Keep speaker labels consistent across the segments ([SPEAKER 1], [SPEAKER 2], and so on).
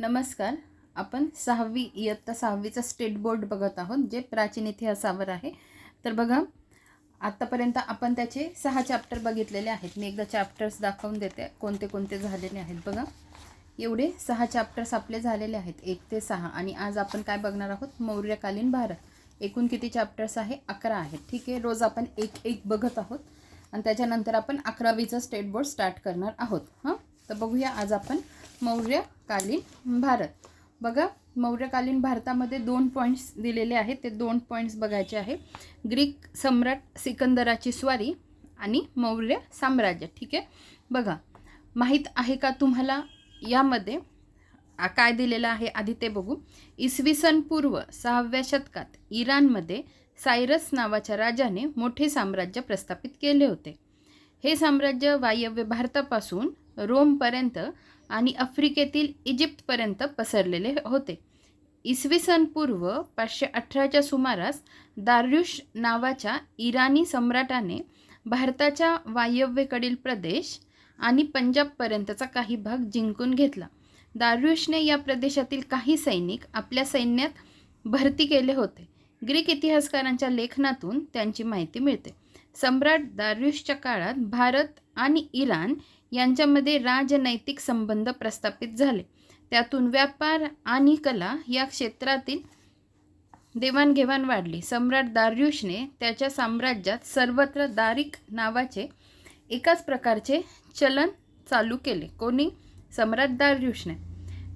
[SPEAKER 1] नमस्कार. आपण सहावी इयत्ता सहावीचा स्टेट बोर्ड बघत आहोत जे प्राचीन इतिहासावर आहे. तर बघा आत्तापर्यंत आपण त्याचे सहा चॅप्टर बघितलेले आहेत. मी एकदा चॅप्टर्स दाखवून देते कोणते कोणते झालेले आहेत. बघा एवढे सहा चॅप्टर्स आपले झालेले आहेत एक ते सहा. आणि आज आपण काय बघणार आहोत? मौर्यकालीन भारत. एकूण किती चॅप्टर्स आहे? अकरा आहेत. ठीक आहे रोज आपण एक एक बघत आहोत. आणि त्याच्यानंतर आपण अकरावीचं स्टेट बोर्ड स्टार्ट करणार आहोत. हां? तर बघूया आज आपण मौर्यकालीन भारत. बघा मौर्यकालीन भारतामध्ये दोन पॉईंट्स दिलेले आहेत. ते दोन पॉईंट्स बघायचे आहे. ग्रीक सम्राट सिकंदराची स्वारी आणि मौर्य साम्राज्य. ठीक आहे? बघा माहीत आहे का तुम्हाला? यामध्ये काय दिलेलं आहे? आधी ते बघू. इसवी सन पूर्व सहाव्या शतकात इराणमध्ये सायरस नावाच्या राजाने मोठे साम्राज्य प्रस्थापित केले होते. हे साम्राज्य वायव्य भारतापासून रोमपर्यंत आणि आफ्रिकेतील इजिप्तपर्यंत पसरलेले होते. इसवी सन पूर्व पाचशे अठराच्या सुमारास दार्युश नावाच्या इराणी सम्राटाने भारताच्या वायव्येकडील प्रदेश आणि पंजाबपर्यंतचा काही भाग जिंकून घेतला. दार्युशने या प्रदेशातील काही सैनिक आपल्या सैन्यात भरती केले होते. ग्रीक इतिहासकारांच्या लेखनातून त्यांची माहिती मिळते. सम्राट दार्युशच्या काळात भारत आणि इराण यांच्यामध्ये राजनैतिक संबंध प्रस्थापित झाले. त्यातून व्यापार आणि कला या क्षेत्रातील देवाणघेवाण वाढली. सम्राट दार्युषने त्याच्या साम्राज्यात सर्वत्र दारिक नावाचे एकाच प्रकारचे चलन चालू केले. कोणी? सम्राट दार्युशने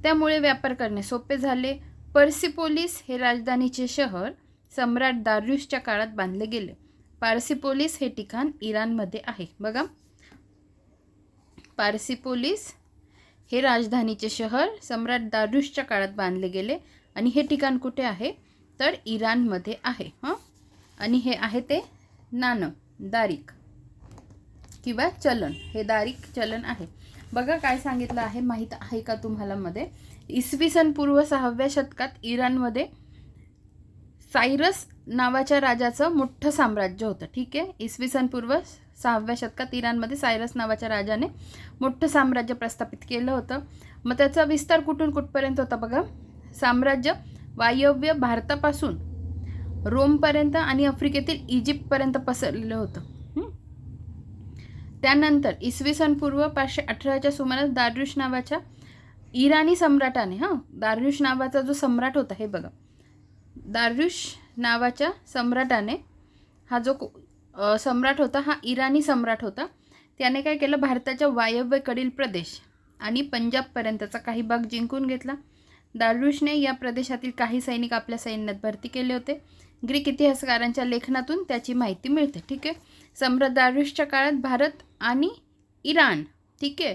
[SPEAKER 1] त्यामुळे व्यापार करणे सोपे झाले. पर्सिपोलिस हे राजधानीचे शहर सम्राट दार्युषच्या काळात बांधले गेले. पार्सिपोलिस हे ठिकाण इराणमध्ये आहे. बघा. पारसीपोलिस हे राजधानीचे शहर सम्राट दारुशच्या काळात बांधले गेले. आणि हे ठिकाण कुठे आहे? तर इराणमध्ये आहे हां? आणि हे आहे ते नाणं दारिक किंवा चलन. हे दारिक चलन आहे. बघा काय सांगितलं आहे. माहीत आहे का तुम्हाला मध्ये? इसवी सन पूर्व सहाव्या शतकात इराणमध्ये सायरस नावाच्या राजाचं मोठं साम्राज्य होतं. ठीक आहे? इसवी सन पूर्व सहाव्या शतकात इराणमध्ये सायरस नावाच्या राजाने मोठं साम्राज्य प्रस्थापित केलं होतं. मग त्याचा विस्तार कुठून कुठपर्यंत होता बघा? साम्राज्य वायव्य भारतापासून रोमपर्यंत आणि आफ्रिकेतील इजिप्तपर्यंत पसरलेलं होतं. त्यानंतर इसवी सन पूर्व पाचशे अठराच्या सुमारास दारुष नावाच्या इराणी सम्राटाने हां? दारुष नावाचा जो सम्राट होता हे बघा. दारुष नावाच्या सम्राटाने हा जो को- सम्राट होता हा इराणी सम्राट होता. त्याने काय केलं भारताच्या वायव्येकडील प्रदेश आणि पंजाबपर्यंतचा काही भाग जिंकून घेतला. दारुशने या प्रदेशातील काही सैनिक आपल्या सैन्यात भरती केले होते. ग्रीक इतिहासकारांच्या लेखनातून त्याची माहिती मिळते ठीक आहे? सम्राट दारुशच्या काळात भारत आणि इराण ठीक आहे?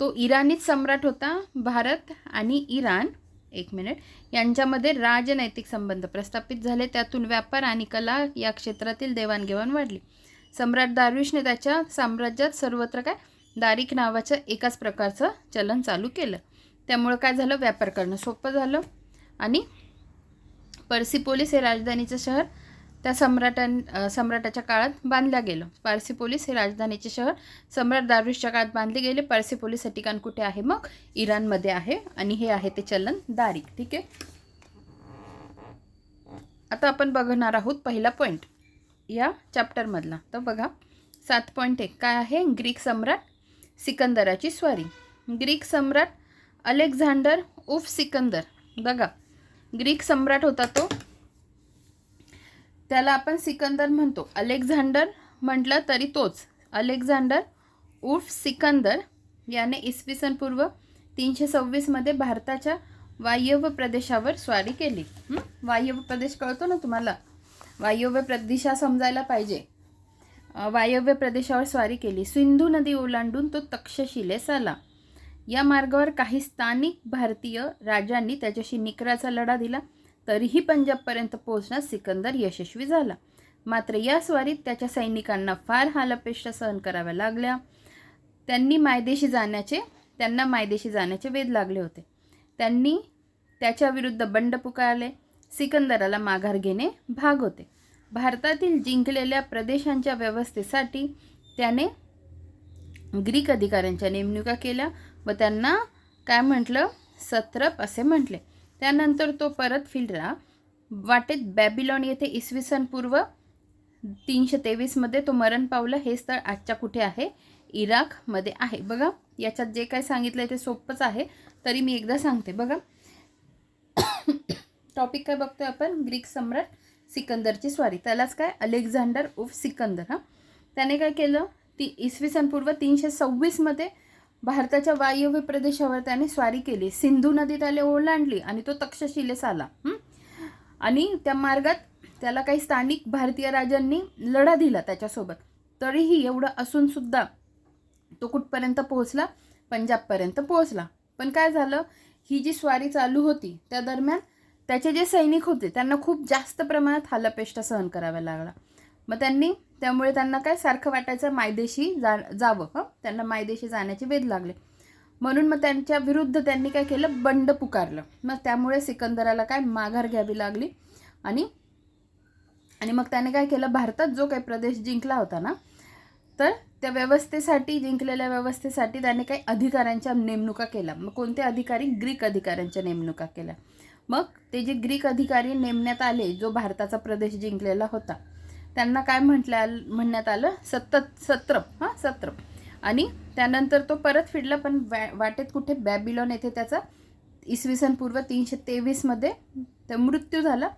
[SPEAKER 1] तो इराणीच सम्राट होता भारत आणि इराण. एक मिनिट. यांच्यामध्ये राजनैतिक संबंध प्रस्थापित झाले त्यातून व्यापार आणि कला या क्षेत्रातील देवाणघेवाण वाढली. सम्राट दारुशने त्याच्या साम्राज्यात सर्वत्र काय? दारिक नावाचं एकाच प्रकारचं चलन चालू केलं. त्यामुळं काय झालं? व्यापार करणं सोपं झालं. आणि पर्सिपोलिस हे राजधानीचं शहर त्या सम्राटां सम्राटाच्या काळात बांधल्या गेलं. पार्सिपोलिस हे राजधानीचे शहर. सम्राट दारुशच्या काळात बांधले गेले. पार्सिपोलिस हे ठिकाण कुठे आहे मग? इराणमध्ये आहे आणि हे आहे ते चलन दारिक. ठीक आहे? आता आपण बघणार आहोत पहिला पॉईंट या चॅप्टरमधला तर बघा सात पॉईंट एक. काय आहे? ग्रीक सम्राट सिकंदराची स्वारी. ग्रीक सम्राट अलेक्झांडर उफ सिकंदर. बघा ग्रीक सम्राट होता तो त्याला आपण सिकंदर म्हणतो. अलेक्झांडर म्हटलं तरी तोच. अलेक्झांडर उर्फ सिकंदर याने इसवी सन पूर्व तीनशे सव्वीसमध्ये भारताच्या वायव्य प्रदेशावर स्वारी केली. वायव्य प्रदेश कळतो ना तुम्हाला? वायव्य प्रदेशा समजायला पाहिजे. वायव्य प्रदेशावर स्वारी केली. सिंधू नदी ओलांडून तो तक्षशिलेस आला. या मार्गावर काही स्थानिक भारतीय राजांनी त्याच्याशी निकराचा लढा दिला. तरीही पंजाबपर्यंत पोहोचण्यात सिकंदर यशस्वी झाला. मात्र या स्वारीत त्याच्या सैनिकांना फार हालअपेष्टा सहन कराव्या लागल्या. त्यांनी मायदेशी जाण्याचे त्यांना मायदेशी जाण्याचे वेध लागले होते. त्यांनी त्याच्याविरुद्ध बंड पुकारले. सिकंदराला माघार घेणे भाग होते. भारतातील जिंकलेल्या प्रदेशांच्या व्यवस्थेसाठी त्याने ग्रीक अधिकाऱ्यांच्या नेमणुका केल्या व त्यांना काय म्हटलं? सत्रप असे म्हटले. त्यानंतर तो परत फिरला. वाटेत बॅबिलॉन येथे इसवी सन पूर्व तीनशे तेवीसमध्ये तो मरण पावलं. हे स्थळ आजच्या कुठे आहे? इराकमध्ये आहे. बघा याच्यात जे काय सांगितलं आहे ते सोपंच आहे. तरी मी एकदा सांगते. बघा. टॉपिक काय बघतोय आपण? ग्रीक सम्राट सिकंदरची स्वारी. त्यालाच काय? अलेक्झांडर उफ सिकंदर हां. त्याने काय केलं? ती इसवी सन पूर्व तीनशे सव्वीसमध्ये भारताच्या वायव्य प्रदेशावर त्याने स्वारी केली. सिंधू नदी त्याला ओलांडली आणि तो तक्षशिलेस आला. आणि त्या मार्गात त्याला काही स्थानिक भारतीय राजांनी लढा दिला त्याच्यासोबत. तरीही एवढं असून सुद्धा तो कुठपर्यंत पोहोचला? पंजाबपर्यंत पोहोचला. पण काय झालं? ही जी स्वारी चालू होती त्या दरम्यान त्याचे जे सैनिक होते त्यांना खूप जास्त प्रमाणात हालापेष्टा सहन कराव्या लागला मग त्यांनी त्यामुळे त्यांना काय सारखं वाटायचं मायदेशी जा जावं हं? त्यांना मायदेशी जाण्याचे वेध लागले. म्हणून मग त्यांच्या विरुद्ध त्यांनी काय केलं? बंड पुकारलं. मग त्यामुळे सिकंदराला काय? माघार घ्यावी लागली. आणि आणि मग त्याने काय केलं? भारतात जो काही प्रदेश जिंकला होता ना तर त्या व्यवस्थेसाठी जिंकलेल्या व्यवस्थेसाठी त्याने काही अधिकाऱ्यांच्या नेमणुका केल्या. मग कोणते अधिकारी? ग्रीक अधिकाऱ्यांच्या नेमणुका केल्या. मग ते जे ग्रीक अधिकारी नेमण्यात आले जो भारताचा प्रदेश जिंकलेला होता त्यांना काय म्हटल्या म्हणण्यात आलं? सतत सत्रप हां सत्रप. आणि त्यानंतर तो परत फिरला पण वॅ वाटेत कुठे? बॅबिलॉन येथे त्याचा इसवी सन पूर्व तीनशे तेवीसमध्ये तर मृत्यू झाला.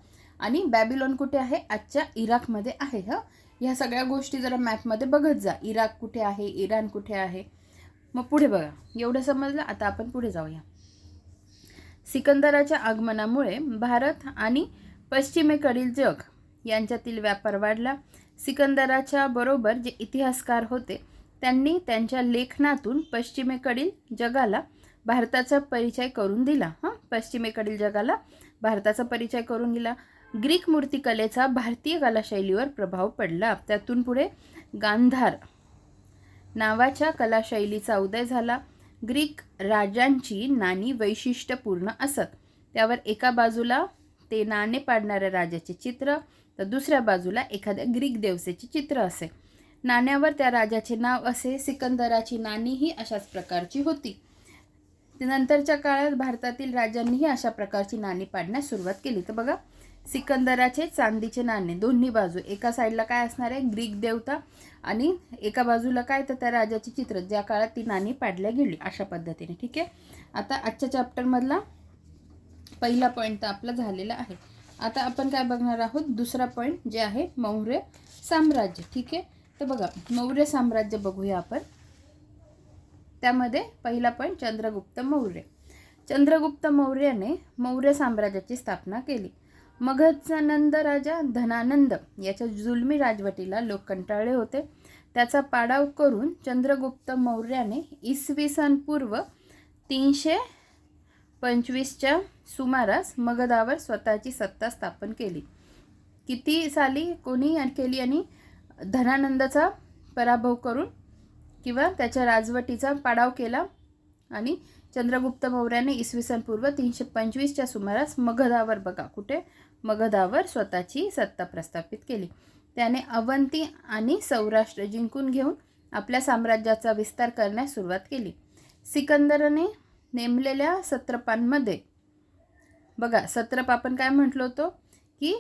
[SPEAKER 1] आणि बॅबिलॉन कुठे आहे? आजच्या इराकमध्ये आहे हं? ह्या सगळ्या गोष्टी जरा मॅपमध्ये बघत जा. इराक कुठे आहे? इराण कुठे आहे? मग पुढे बघा. एवढं समजलं? आता आपण पुढे जाऊया. सिकंदराच्या आगमनामुळे भारत आणि पश्चिमेकडील जग यांच्यातील व्यापार वाढला. सिकंदराच्या बरोबर जे इतिहासकार होते त्यांनी त्यांच्या लेखनातून पश्चिमेकडील जगाला भारताचा परिचय करून दिला. हां पश्चिमेकडील जगाला भारताचा परिचय करून दिला. ग्रीक मूर्तिकलेचा भारतीय कलाशैलीवर प्रभाव पडला. त्यातून पुढे गांधार नावाच्या कलाशैलीचा उदय झाला. ग्रीक राजांची नाणी वैशिष्ट्यपूर्ण असत. त्यावर एका बाजूला ते नाणे पाडणाऱ्या राजाचे चित्र तर दुसऱ्या बाजूला एखाद्या ग्रीक देवसेचे चित्र असे. नाण्यावर त्या राजाचे नाव असे सिकंदराची नाणी ही अशाच प्रकारची होती. नंतरच्या काळात भारतातील राजांनीही अशा प्रकारची नाणी पाडण्यास सुरुवात केली. तर बघा सिकंदराचे चांदीचे नाणे दोन्ही बाजू एका साईडला काय असणार आहे? ग्रीक देवता आणि एका बाजूला काय? तर त्या राजाचे चित्र ज्या काळात ती नाणी पाडल्या गेली अशा पद्धतीने. ठीक आहे? आता आजच्या चॅप्टरमधला पहिला पॉईंट तर आपला झालेला आहे. आता आपण काय बघणार आहोत? दुसरा पॉईंट जे आहे मौर्य साम्राज्य ठीक आहे? तर बघा मौर्य साम्राज्य बघूया आपण. त्यामध्ये पहिला पॉईंट चंद्रगुप्त मौर्य. चंद्रगुप्त मौर्याने मौर्य साम्राज्याची स्थापना केली. मगधचा नंद राजा धनानंद याच्या जुलमी राजवटीला लोक कंटाळले होते. त्याचा पाडाव करून चंद्रगुप्त मौर्याने इसवी सन पूर्व तीनशे पंचवीसच्या सुमारास मगधावर स्वतःची सत्ता स्थापन केली. किती साली कोणी केली आणि धनानंदाचा पराभव करून किंवा त्याच्या राजवटीचा पाडाव केला आणि चंद्रगुप्त मौर्याने इसवी सन पूर्व तीनशे पंचवीसच्या सुमारास मगधावर बघा कुठे? मगधावर स्वतःची सत्ता प्रस्थापित केली. त्याने अवंती आणि सौराष्ट्र जिंकून घेऊन आपल्या साम्राज्याचा विस्तार करण्यास सुरुवात केली. सिकंदरने नेमलेल्या सत्रपांमध्ये बघा सत्रप आपण काय म्हटलो होतो की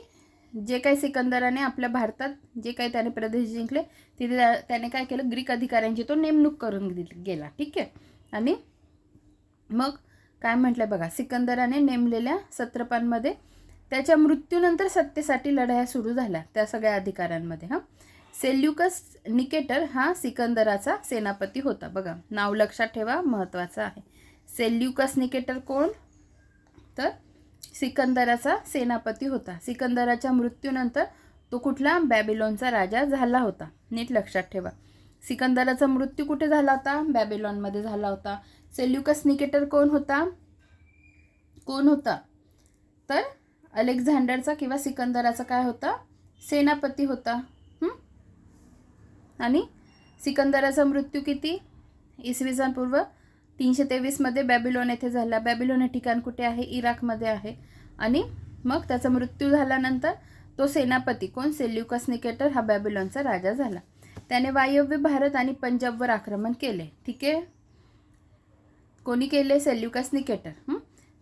[SPEAKER 1] जे काही सिकंदराने आपल्या भारतात जे काही त्याने प्रदेश जिंकले तिथे त्याने काय केलं? ग्रीक अधिकाऱ्यांची तो नेमणूक करून गेला. ठीक आहे? आणि मग काय म्हटलं बघा सिकंदराने नेमलेल्या सत्रपांमध्ये त्याच्या मृत्यूनंतर सत्तेसाठी लढाया सुरू झाल्या त्या सगळ्या अधिकाऱ्यांमध्ये हां? सेल्युकस निकेटर हा सिकंदराचा सेनापती होता. बघा नाव लक्षात ठेवा महत्त्वाचं आहे. सेल्युकस निकेटर कोण? तर सिकंदराचा सेनापती होता. सिकंदराच्या मृत्यूनंतर तो कुठला? बॅबिलॉनचा राजा झाला होता. नीट लक्षात ठेवा. सिकंदराचा मृत्यू कुठे झाला होता? बॅबिलॉनमध्ये झाला होता. सेल्युकस निकेटर कोण होता? कोण होता? तर अलेक्झांडरचा किंवा सिकंदराचा काय होता? सेनापती होता. आणि सिकंदराचा मृत्यू किती? इसवी सन पूर्व तीनशे तेवीसमध्ये बॅबिलॉन येथे झाला. बॅबिलॉन हे ठिकाण कुठे आहे? इराकमध्ये आहे. आणि मग त्याचा मृत्यू झाल्यानंतर तो सेनापती कोण? सेल्युकस निकेटर हा बॅबिलॉनचा राजा झाला. त्याने वायव्य भारत आणि पंजाबवर आक्रमण केले. ठीक आहे? कोणी केले? Seleucus Nicator.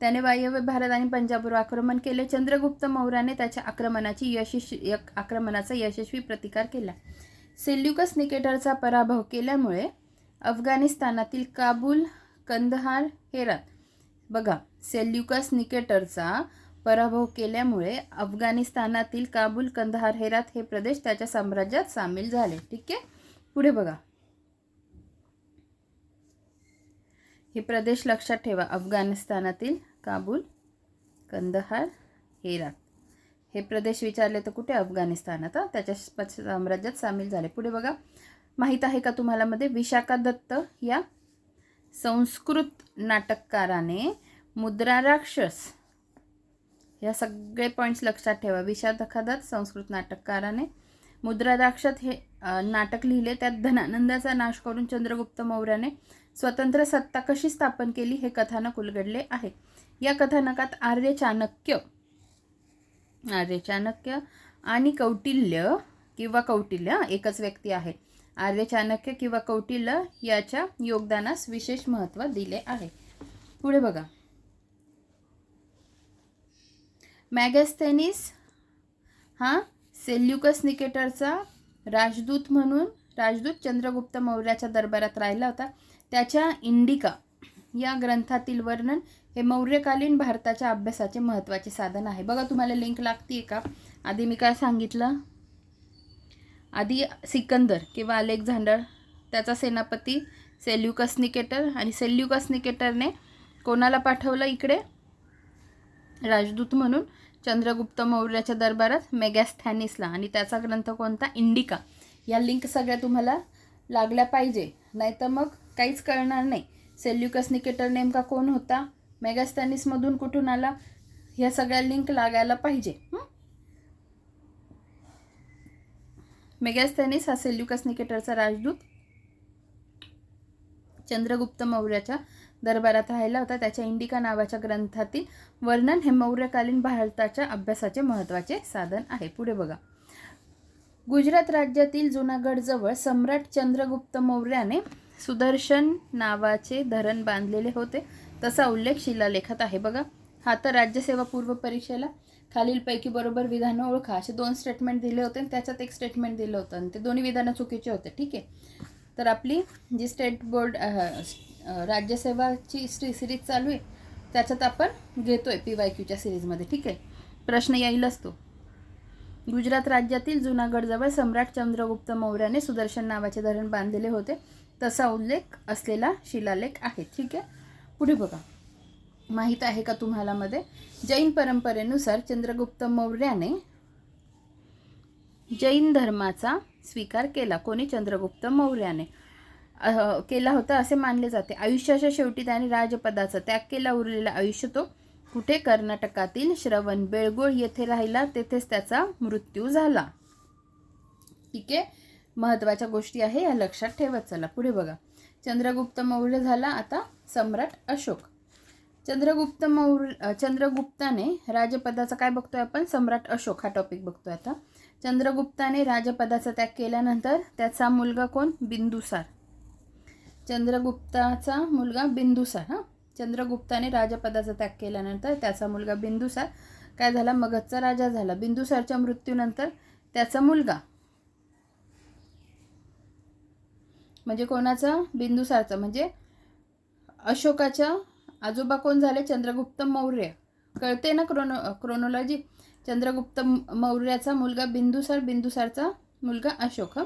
[SPEAKER 1] त्याने वायव्य भारत आणि पंजाबवर आक्रमण केले. चंद्रगुप्त मौर्याने त्याच्या आक्रमणाची यशस्वी यक आक्रमणाचा यशस्वी प्रतिकार केला. सेल्युकस निकेटरचा पराभव केल्यामुळे अफगाणिस्तानातील काबूल कंदहार हेरात बघा सेल्युकस निकेटरचा पराभव केल्यामुळे अफगाणिस्तानातील काबूल कंदहार हेरात हे प्रदेश त्याच्या साम्राज्यात सामील झाले. ठीक आहे? पुढे बघा. हे प्रदेश लक्षात ठेवा. अफगाणिस्तानातील काबूल कंदहार हेरात. हे प्रदेश विचारले तर कुठे? अफगाणिस्तानात. त्याच्या साम्राज्यात सामील झाले. पुढे बघा. माहीत आहे का तुम्हाला मध्ये? विशाखा दत्त या संस्कृत नाटककाराने मुद्रा राक्षस या सगळे पॉईंट्स लक्षात ठेवा. विशाखा संस्कृत नाटककाराने मुद्रा राक्षस हे नाटक लिहिले. त्यात धनानंदाचा नाश करून चंद्रगुप्त मौर्याने स्वतंत्र सत्ता कशी स्थापन केली हे कथानक उलगडले आहे. या कथानकात आर्य चाणक्य आर्य चाणक्य आणि कौटिल्य किंवा कौटिल्य एकच व्यक्ती आहे. आर्य चाणक्य किंवा कौटिल्य याच्या योगदानास विशेष महत्त्व दिले आहे. पुढे बघा. मॅगस्थेनिस हा सेल्युकस निकेटरचा राजदूत म्हणून राजदूत चंद्रगुप्त मौर्याच्या दरबारात राहिला होता. त्याच्या इंडिका या ग्रंथातील वर्णन हे मौर्यकालीन भारताच्या अभ्यासाचे महत्त्वाचे साधन आहे. बघा तुम्हाला लिंक लागते का? आधी मी काय सांगितलं? आधी सिकंदर किंवा अलेक्झांडर त्याचा सेनापती सेल्युकस निकेटर आणि सेल्युकस निकेटरने कोणाला पाठवलं इकडे? राजदूत म्हणून चंद्रगुप्त मौर्याच्या दरबारात मेगॅस्थॅनिसला. आणि त्याचा ग्रंथ कोणता? इंडिका. या लिंक सगळ्या तुम्हाला लागल्या पाहिजे. नाहीतर मग काहीच कळणार नाही. सेल्युकस निकेटर नेमका कोण होता? मेगॅस्थॅनिसमधून कुठून आला? ह्या सगळ्या लिंक लागायला पाहिजे हं? मेगॅस्थॅनिस हा सेल्युकस निकेटरचा राजदूत चंद्रगुप्त मौर्याच्या दरबारात राहिला होता. त्याच्या इंडिका नावाच्या ग्रंथातील वर्णन हे मौर्यकालीन भारताच्या अभ्यासाचे महत्त्वाचे साधन आहे. पुढे बघा. गुजरात राज्यातील जुनागडजवळ सम्राट चंद्रगुप्त मौर्याने सुदर्शन नावाचे धरण बांधलेले होते. तसा उल्लेख शिलालेखात आहे. बघा. हा तर राज्यसेवा पूर्व परीक्षेला खालीलपैकी बरोबर विधानं ओळखा. असे दोन स्टेटमेंट दिले होते आणि त्याच्यात एक स्टेटमेंट दिलं होतं. आणि ते दोन्ही विधानं चुकीचे होते. ठीक आहे? तर आपली जी स्टेट बोर्ड राज्यसेवाची स्ट्री सिरीज चालू आहे त्याच्यात आपण घेतो आहे पी वाय क्यूच्या सिरीजमध्ये ठीक आहे? प्रश्न येईलच तो गुजरात राज्यातील जुनागडजवळ सम्राट चंद्रगुप्त मौर्याने सुदर्शन नावाचे धरण बांधलेले होते. तसा उल्लेख असलेला शिलालेख आहे. ठीक आहे? पुढे बघा. माहीत आहे का तुम्हाला मध्ये? जैन परंपरेनुसार चंद्रगुप्त मौर्याने जैन धर्माचा स्वीकार केला. कोणी? चंद्रगुप्त मौर्याने. केला होता असे मानले जाते. आयुष्याच्या शेवटी त्याने राजपदाचा त्याग केला. उरलेला आयुष्य तो कुठे? कर्नाटकातील श्रवण बेळगोळ येथे राहिला. तेथेच त्याचा मृत्यू झाला. ठीक आहे महत्त्वाच्या गोष्टी आहे या लक्षात ठेवत चला. पुढे बघा. चंद्रगुप्त मौर्य झाला. आता सम्राट अशोक. चंद्रगुप्त मौर्य चंद्रगुप्ताने राजपदाचा काय बघतोय आपण? सम्राट अशोक हा टॉपिक बघतोय आता. चंद्रगुप्ताने राजपदाचा त्याग केल्यानंतर त्याचा मुलगा कोण? बिंदुसार. चंद्रगुप्ताचा मुलगा बिंदुसार हां. चंद्रगुप्ताने राजपदाचा त्याग केल्यानंतर त्याचा मुलगा बिंदुसार. काय झाला? मगधचा राजा झाला. बिंदुसारच्या मृत्यूनंतर त्याचा मुलगा. म्हणजे कोणाचा? बिंदुसारचा. म्हणजे अशोकाच्या आजोबा कोण झाले? चंद्रगुप्त मौर्य. कळते ना क्रोनो क्रोनोलॉजी चंद्रगुप्त मौर्याचा मुलगा बिंदुसार बिंदुसारचा मुलगा अशोक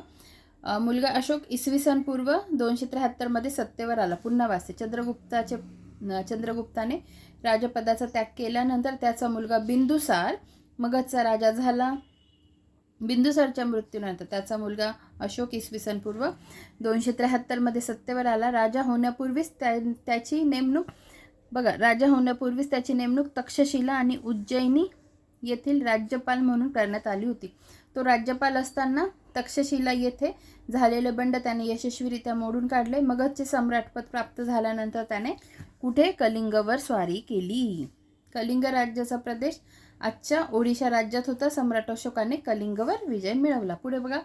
[SPEAKER 1] मुलगा अशोक इसवी सन पूर्व दोनशे त्र्याहत्तरमध्ये सत्तेवर आला. पुन्हा वाचते. चंद्रगुप्ताचे चंद्रगुप्ताने राजपदाचा त्याग केल्यानंतर त्याचा मुलगा बिंदुसार मगधचा राजा झाला. बिंदुसारच्या मृत्यूनंतर त्याचा मुलगा अशोक इसवी सन पूर्व दोनशे त्र्याहत्तरमध्ये सत्तेवर आला. राजा होण्यापूर्वीच त्या त्याची नेमणूक बघा राजा होण्यापूर्वीच त्याची नेमणूक तक्षशिला आणि उज्जैनी येथील राज्यपाल म्हणून करण्यात आली होती. तो राज्यपाल असताना तक्षशिला येथे झालेले बंड त्याने यशस्वीरित्या मोडून काढले. मगधचे सम्राटपद प्राप्त झाल्यानंतर त्याने कुठे कलिंगवर स्वारी केली? कलिंग राज्याचा प्रदेश आजच्या ओडिशा राज्यात होता. सम्राट अशोकाने कलिंगवर विजय मिळवला. पुढे बघा.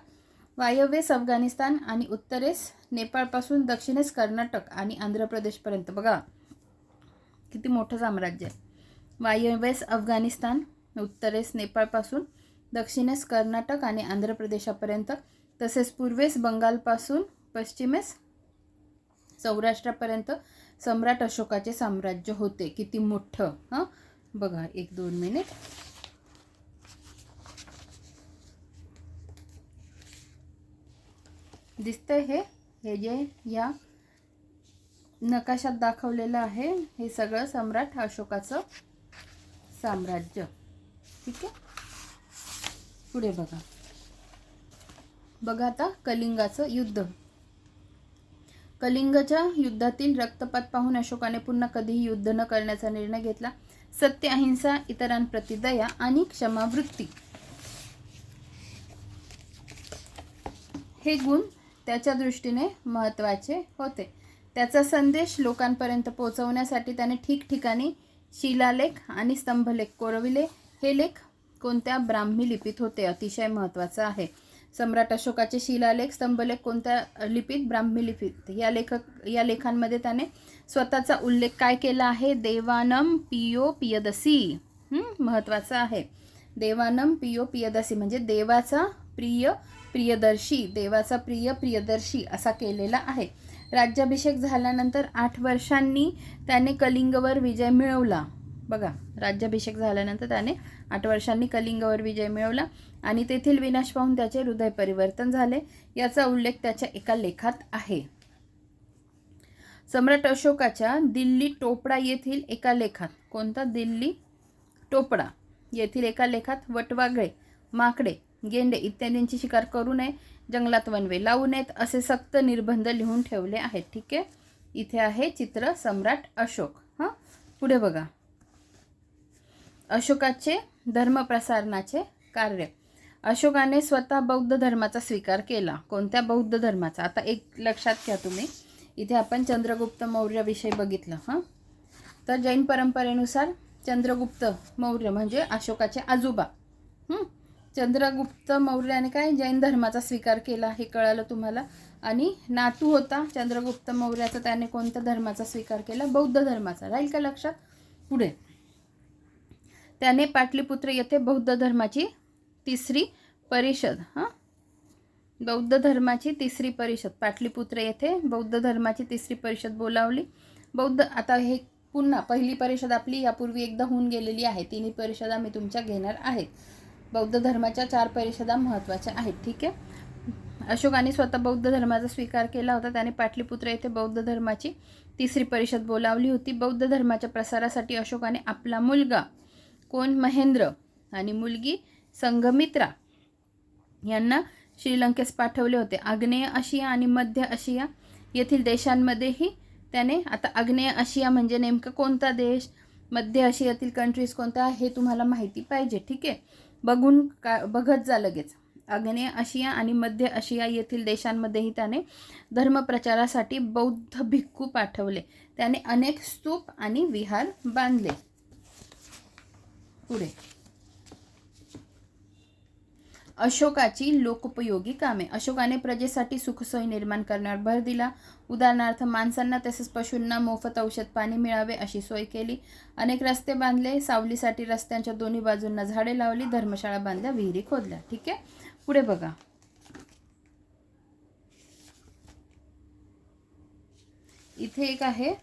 [SPEAKER 1] वायव्येस अफगाणिस्तान आणि उत्तरेस नेपाळपासून दक्षिणेस कर्नाटक आणि आंध्र प्रदेशपर्यंत बघा. किती मोठं साम्राज्य आहे. वायव्येस अफगाणिस्तान उत्तरेस नेपाळपासून दक्षिणेस कर्नाटक आणि आंध्र प्रदेशापर्यंत तसेच पूर्वेस बंगालपासून पश्चिमेस सौराष्ट्रापर्यंत सम्राट अशोकाचे साम्राज्य होते. किती मोठं हां? बघा एक दोन मिनिट. दिसतंय हे? हे जे या नकाशात दाखवलेलं आहे. हे सगळं सम्राट अशोकाचं साम्राज्य. ठीक आहे? पुढे बघा. बघा आता कलिंगाचं युद्ध. कलिंगच्या युद्धातील रक्तपात पाहून अशोकाने पुन्हा कधीही युद्ध न करण्याचा निर्णय घेतला. सत्य अहिंसा इतरांप्रती दया आणि क्षमावृत्ती. हे गुण त्याच्या दृष्टीने महत्त्वाचे होते. त्याचा संदेश लोकांपर्यंत पोहोचवण्यासाठी त्याने ठिकठिकाणी शिलालेख आणि स्तंभलेख कोरविले. हे लेख कोणत्या ब्राह्मी लिपीत होते अतिशय महत्त्वाचं आहे. सम्राट अशोकाचे शिलालेख स्तंभलेख कोणत्या लिपीत ब्राह्मी लिपीत? या लेखक या लेखांमध्ये त्याने स्वतःचा उल्लेख काय केला आहे? देवानम पियो पियदसी. महत्त्वाचं आहे. देवानम पियो पियदसी म्हणजे देवाचा प्रिय प्रियदर्शी देवाचा प्रिय प्रियदर्शी असा केलेला आहे. राज्याभिषेक झाल्यानंतर आठ वर्षांनी त्याने कलिंगवर विजय मिळवला. बघा राज्याभिषेक झाल्यानंतर त्याने आठ वर्षांनी कलिंगवर विजय मिळवला आणि तेथील विनाश पाहून त्याचे हृदय परिवर्तन झाले. याचा उल्लेख त्याच्या एका लेखात आहे. सम्राट अशोकाच्या दिल्ली टोपडा येथील एका लेखात. कोणता? दिल्ली टोपडा. येथील एका लेखात वटवागळे माकडे गेंडे इत्यादींची शिकार करू नये. जंगलात वनवे लावू नयेत असे सक्त निर्बंध लिहून ठेवले आहेत. ठीक आहे? इथे आहे चित्र सम्राट अशोक. हां? पुढे बघा. अशोकाचे धर्मप्रसारणाचे कार्य. अशोकाने स्वतः बौद्ध धर्माचा स्वीकार केला. कोणत्या बौद्ध धर्माचा? आता एक लक्षात घ्या तुम्ही. इथे आपण चंद्रगुप्त मौर्याविषयी बघितलं. हां? तर जैन परंपरेनुसार चंद्रगुप्त मौर्य म्हणजे अशोकाचे आजोबा. चंद्रगुप्त मौर्याने काय जैन धर्माचा स्वीकार केला हे कळालं तुम्हाला. आणि नातू होता चंद्रगुप्त मौर्याचा त्याने कोणत्या धर्माचा स्वीकार केला? बौद्ध धर्माचा. राहील का लक्षात? पुढे. त्याने पाटलीपुत्र येथे बौद्ध धर्माची तिसरी परिषद हां? बौद्ध धर्माची तिसरी परिषद. पाटलीपुत्र येथे बौद्ध धर्माची तिसरी परिषद बोलावली. बौद्ध आता हे पुन्हा पहिली परिषद आपली यापूर्वी एकदा होऊन गेलेली आहे. तिन्ही परिषदा मी तुमच्या घेणार आहेत. बौद्ध धर्माच्या चार परिषदा महत्त्वाच्या आहेत ठीक आहे? अशोकाने स्वतः बौद्ध धर्माचा स्वीकार केला होता. त्याने पाटलीपुत्र येथे बौद्ध धर्माची तिसरी परिषद बोलावली होती. बौद्ध धर्माच्या प्रसारासाठी अशोकाने आपला मुलगा कोण? महेंद्र आणि मुलगी संघमित्रा यांना श्रीलंकेस पाठवले होते. आग्नेय आशिया आणि मध्य आशिया येथील देशांमध्येही त्याने आता आग्नेय आशिया म्हणजे नेमकं कोणता देश? मध्य आशियातील कंट्रीज कोणत्या हे तुम्हाला माहिती पाहिजे ठीक आहे? बघून का बघत जा लगेच. आग्नेय आशिया आणि मध्य आशिया येथील देशांमध्येही त्याने धर्मप्रचारासाठी बौद्ध भिक्खू पाठवले. त्याने अनेक स्तूप आणि विहार बांधले. पुढे. अशोकाची लोकोपयोगी कामे. अशोकाने प्रजेसाठी सुखसोयी निर्माण करण्यावर भर दिला. उदाहरणार्थ माणसांना तसेच पशूंना मोफत औषध पाणी मिळावे अशी सोय केली. अनेक रस्ते बांधले. सावलीसाठी रस्त्यांच्या दोन्ही बाजूंना झाडे लावली. धर्मशाळा बांधल्या. विहिरी खोदल्या. ठीक आहे? पुढे बघा. इथे एक आहे.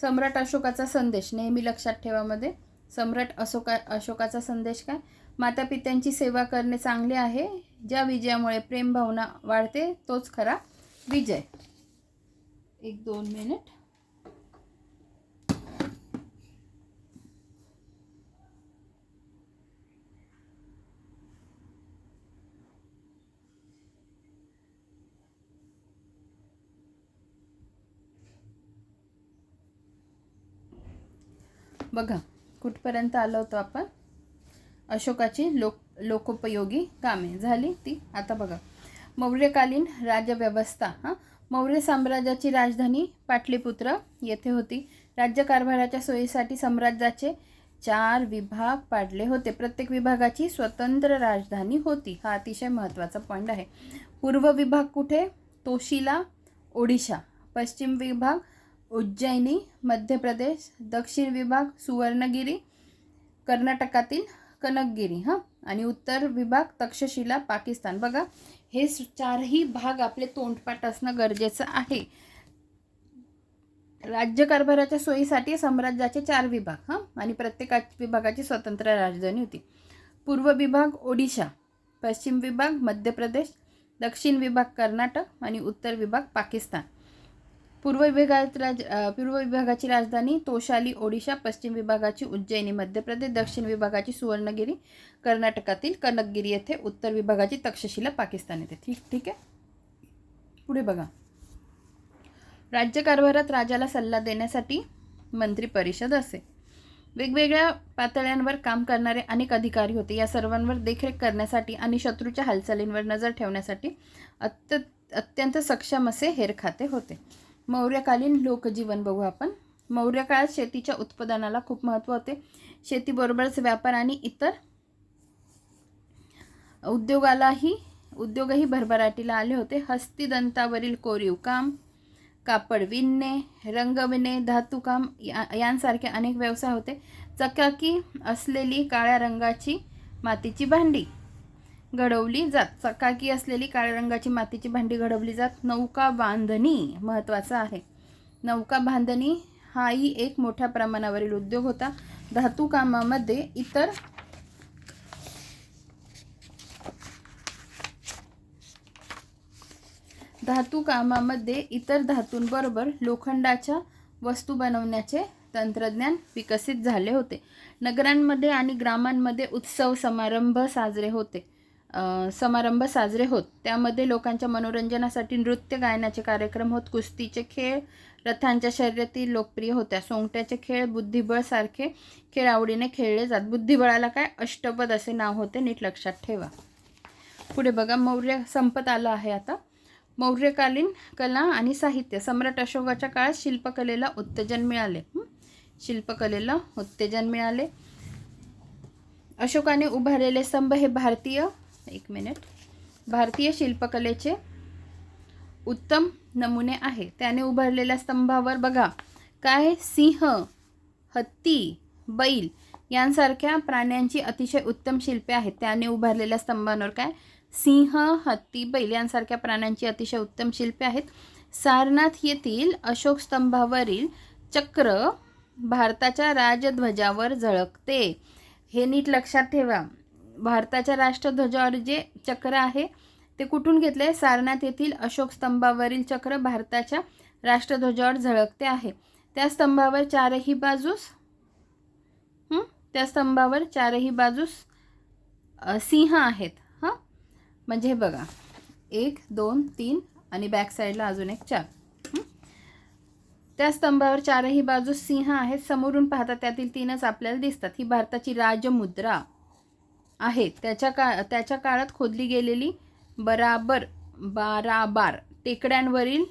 [SPEAKER 1] सम्राट अशोकाचा संदेश. नेहमी लक्षात ठेवा मध्ये. सम्राट अशोका अशोकाचा संदेश काय? मातापित्यांची सेवा करणे चांगले आहे. ज्या विजयामुळे प्रेम भावना वाढते तोच खरा विजय. एक दोन मिनिट. बघा कुठपर्यंत आलो होतो आपण? अशोकाची लोक लोकोपयोगी कामे. झाली ती. आता बघा. मौर्यकालीन राजव्यवस्था हां. मौर्य साम्राज्याची राजधानी पाटलीपुत्र येथे होती. राज्यकारभाराच्या सोयीसाठी साम्राज्याचे चार विभाग पाडले होते. प्रत्येक विभागाची स्वतंत्र राजधानी होती. हा अतिशय महत्त्वाचा पॉईंट आहे. पूर्व विभाग कुठे? तोशिला ओडिशा. पश्चिम विभाग उज्जैनी मध्य प्रदेश. दक्षिण विभाग सुवर्णगिरी कर्नाटकातील कनकगिरी हां? आणि उत्तर विभाग तक्षशिला पाकिस्तान. बघा हे चारही भाग आपले तोंडपाठ असणं गरजेचं आहे. राज्यकारभाराच्या सोयीसाठी साम्राज्याचे चार विभाग हां? आणि प्रत्येक विभागाची स्वतंत्र राजधानी होती. पूर्व विभाग ओडिशा पश्चिम विभाग मध्य प्रदेश दक्षिण विभाग कर्नाटक आणि उत्तर विभाग पाकिस्तान. पूर्व विभागात राज पूर्व विभागाची राजधानी तोशाली ओडिशा पश्चिम विभागाची उज्जैनी मध्य प्रदेश दक्षिण विभागाची सुवर्णगिरी कर्नाटकातील कनकगिरी येथे उत्तर विभागाची तक्षशिला पाकिस्तान येथे. ठीक ठीक आहे? पुढे बघा. राज्यकारभारात राजाला सल्ला देण्यासाठी मंत्री परिषद असे. वेगवेगळ्या पातळ्यांवर काम करणारे अनेक अधिकारी होते. या सर्वांवर देखरेख करण्यासाठी आणि शत्रूच्या हालचालींवर नजर ठेवण्यासाठी अत्य अत्यंत सक्षम असे हेरखाते होते. मौर्यकालीन लोकजीवन बघू आपण. मौर्य काळात शेतीच्या उत्पादनाला खूप महत्त्व होते. शेतीबरोबरच व्यापार आणि इतर उद्योगालाही उद्योगही भरभराटीला आले होते. हस्तिदंतावरील कोरीव काम कापड विणणे रंगविणे धातुकाम या यांसारखे अनेक व्यवसाय होते. चकाकी असलेली काळ्या रंगाची मातीची भांडी घडवली जात. चकाकी असलेली काळ्या रंगाची मातीची भांडी घडवली जात. नौका बांधणी महत्त्वाचं आहे. नौका बांधणी हाही एक मोठ्या प्रमाणावरील उद्योग होता. धातूकामामध्ये इतर धातूकामामध्ये इतर धातूंबरोबर लोखंडाच्या वस्तू बनवण्याचे तंत्रज्ञान विकसित झाले होते. नगरांमध्ये आणि ग्रामांमध्ये उत्सव समारंभ साजरे होते. समारंभ साजरे होत. त्यामध्ये लोकांच्या मनोरंजनासाठी नृत्य गायनाचे कार्यक्रम होत कुस्तीचे खेळ रथांच्या शर्यती लोकप्रिय होत्या. सोंगट्याचे खेळ बुद्धिबळ सारखे खेळ आवडीने खेळले जात. बुद्धिबळाला काय? अष्टपद असे नाव होते नीट लक्षात ठेवा. पुढे बघा मौर्य संपत आलं आहे आता. मौर्यकालीन कला आणि साहित्य. सम्राट अशोकाच्या काळात शिल्पकलेला उत्तेजन मिळाले. शिल्पकलेला उत्तेजन मिळाले. अशोकाने उभारलेले स्तंभ हे भारतीय एक मिनिट. भारतीय शिल्पकलेचे उत्तम नमुने आहे. त्याने उभारलेल्या स्तंभावर बघा. काय? सिंह हत्ती बैल यांसारख्या प्राण्यांची अतिशय उत्तम शिल्पे आहेत. त्याने उभारलेल्या स्तंभांवर काय? सिंह हत्ती बैल यांसारख्या प्राण्यांची अतिशय उत्तम शिल्पे आहेत. सारनाथ येथील अशोक स्तंभावरील चक्र भारताच्या राजध्वजावर झळकते. हे नीट लक्षात ठेवा. भारताच्या राष्ट्रध्वजावर जे चक्र आहे ते कुठून घेतले? सारनाथ येथील अशोक स्तंभावरील चक्र भारताच्या राष्ट्रध्वजावर झळकते आहे. त्या स्तंभावर चारही बाजूस त्या स्तंभावर चारही बाजूस सिंह आहेत हां? म्हणजे हे बघा एक दोन तीन आणि बॅक साईडला अजून एक चार त्या स्तंभावर चारही बाजूस सिंह आहेत. समोरून पाहता त्यातील तीनच आपल्याला दिसतात. ही भारताची राजमुद्रा. आहे. त्याच्या का त्याच्या काळात खोदली गेलेली बराबर बाराबार टेकड्यांवरील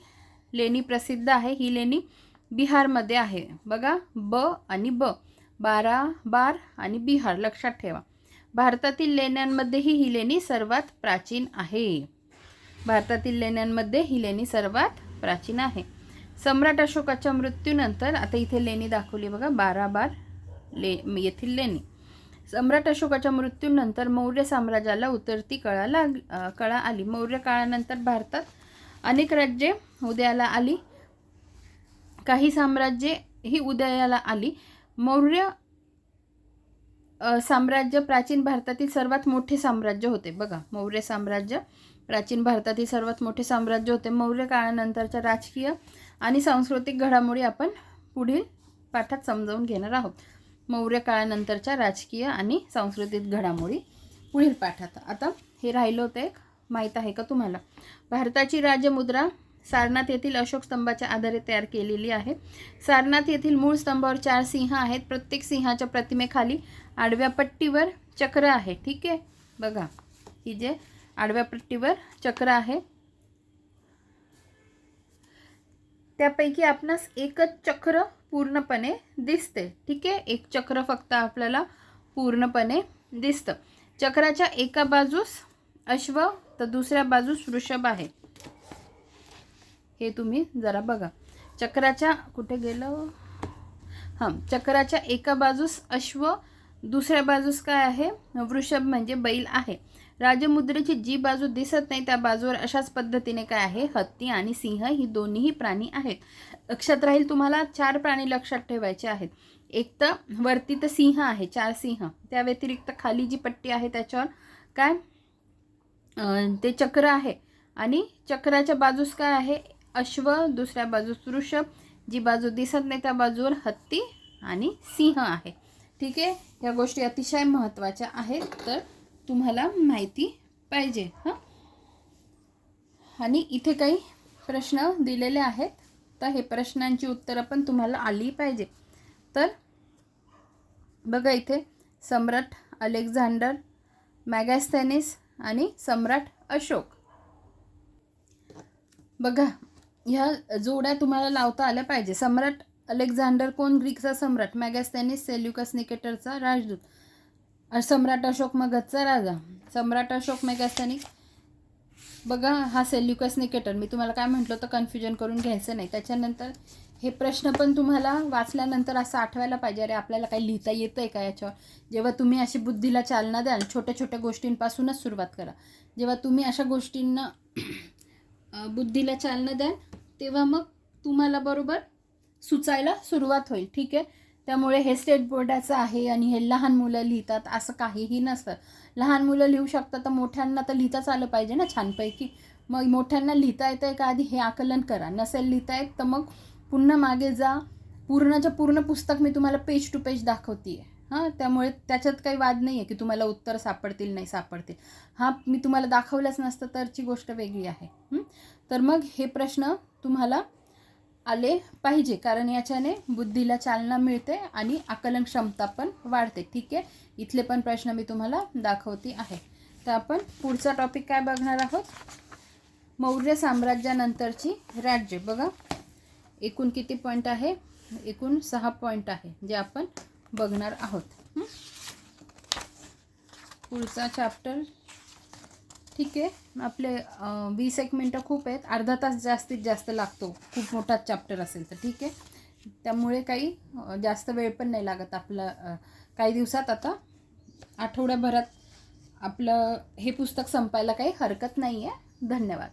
[SPEAKER 1] लेणी प्रसिद्ध आहे. ही लेणी बिहारमध्ये आहे. बघा ब आणि ब. बारा बार आणि बिहार लक्षात ठेवा. भारतातील लेण्यांमध्येही ही लेणी सर्वात प्राचीन आहे. भारतातील लेण्यांमध्ये ही लेणी सर्वात प्राचीन आहे. सम्राट अशोकाच्या मृत्यूनंतर आता इथे लेणी दाखवली बघा बारा बार ले येथील लेणी. सम्राट अशोकाच्या मृत्यूनंतर मौर्य साम्राज्याला उतरती कळा लाग कळा आली. मौर्य काळानंतर भारतात अनेक राज्ये उदयाला आली. काही साम्राज्ये ही उदयाला आली. मौर्य साम्राज्य प्राचीन भारतातील सर्वात मोठे साम्राज्य होते. बघा मौर्य साम्राज्य प्राचीन भारतातील सर्वात मोठे साम्राज्य होते. मौर्य काळानंतरच्या राजकीय आणि सांस्कृतिक घडामोडी आपण पुढील पाठात समजावून घेणार आहोत. मौर्य काळानंतरच्या राजकीय आणि सांस्कृतिक घडामोडी पुढील पाठात. आता हे राहिलं होतं एक. माहीत आहे का तुम्हाला? भारताची राजमुद्रा सारनाथ येथील अशोक स्तंभाच्या आधारे तयार केलेली आहे. सारनाथ येथील मूळ स्तंभावर चार सिंह आहेत. प्रत्येक सिंहाच्या प्रतिमेखाली आडव्या पट्टीवर चक्र आहे. ठीक आहे? बघा. ही जे आडव्या पट्टीवर चक्र आहे त्यापैकी आपणास एकच चक्र पूर्णपणे दिसते. ठीक आहे? एक चक्र फक्त आपल्याला पूर्णपणे दिसतं. चक्राच्या एका बाजूस अश्व तर दुसऱ्या बाजूस वृषभ आहे. हे तुम्ही जरा बघा. चक्राच्या कुठे गेलं? हां चक्राच्या एका बाजूस अश्व दुसऱ्या बाजूस काय आहे? वृषभ म्हणजे बैल आहे. राजमुद्रेची जी बाजू दिसत नाही त्या बाजूवर अशाच पद्धतीने काय आहे? हत्ती आणि सिंह ही दोन्हीही प्राणी आहेत. लक्षात राहील तुम्हाला चार प्राणी लक्षात ठेवायचे आहेत. एक तर वरती तर सिंह आहे चार सिंह. त्या व्यतिरिक्त खाली जी पट्टी आहे त्याच्यावर काय? ते चक्र आहे. आणि चक्राच्या बाजूस काय आहे? अश्व दुसऱ्या बाजूस वृषभ. जी बाजू दिसत नाही त्या बाजूवर हत्ती आणि सिंह आहे. ठीक आहे? या गोष्टी अतिशय महत्त्वाच्या आहेत तर तुम्हाला माहिती पाहिजे हां? आणि इथे काही प्रश्न दिलेले आहेत तर हे प्रश्नांची उत्तरं पण तुम्हाला आली पाहिजे. तर बघा इथे सम्राट अलेक्झांडर मॅगॅस्थेनिस आणि सम्राट अशोक. बघा ह्या जोड्या तुम्हाला लावता आल्या पाहिजे. सम्राट अलेक्झांडर कोण ग्रीकचा सम्राट? मॅगॅस्थेनिस सेल्युकस निकेटरचा राजदूत. सम्राट अशोक मगधचा राजा. सम्राट अशोक मेगास्थॅनिक बघा हा सेल्युकस निकेटर. मी तुम्हाला काय म्हटलं होतं कन्फ्युजन करून घ्यायचं नाही. त्याच्यानंतर हे प्रश्न पण तुम्हाला वाचल्यानंतर असं आठवायला पाहिजे अरे आपल्याला काही लिहिता येतं आहे का याच्यावर? जेव्हा तुम्ही अशी बुद्धीला चालना द्याल छोट्या छोट्या गोष्टींपासूनच सुरुवात करा. जेव्हा तुम्ही अशा गोष्टींना बुद्धीला चालना द्याल तेव्हा मग तुम्हाला बरोबर सुचायला सुरुवात होईल ठीक आहे? त्यामुळे हे स्टेट बोर्डाचं आहे आणि हे लहान मुलं लिहितात असं काहीही नसतं. लहान मुलं लिहू शकतात तर मोठ्यांना तर लिहिताच आलं पाहिजे ना छानपैकी. मग मोठ्यांना लिहिता येतं आहे का आधी? हे आकलन करा. नसेल लिहिता येत तर मग पुन्हा मागे जा. पूर्णच्या पूर्ण पुस्तक मी तुम्हाला पेज टू पेज दाखवते हां त्यामुळे त्याच्यात काही वाद नाही आहे की तुम्हाला उत्तर सापडतील नाही सापडतील. हां मी तुम्हाला दाखवलंच नसतं तरची गोष्ट वेगळी आहे. तर मग हे प्रश्न तुम्हाला आले पाहिजे कारण याच्याने बुद्धीला चालना मिळते आणि आकलन क्षमता पण वाढते. ठीक आहे? इथले पण प्रश्न मी तुम्हाला दाखवते आहे. तर आपण पुढचा टॉपिक काय बघणार आहोत? मौर्य साम्राज्यानंतरची राज्य. बघा एकूण किती पॉईंट आहे? एकूण सहा पॉईंट आहे जे आपण बघणार आहोत. पुढचा चॅप्टर ठीक आहे. आपले वीस एक मिनटं खूप आहेत. अर्धा तास जास्तीत जास्त लागतो. खूप मोठा चॅप्टर असेल तर ठीक आहे. त्यामुळे काही जास्त वेळ पण नाही लागत आपलं काही दिवसात. आता आठवड्याभरात आपलं हे पुस्तक संपायला काही हरकत नाही आहे धन्यवाद.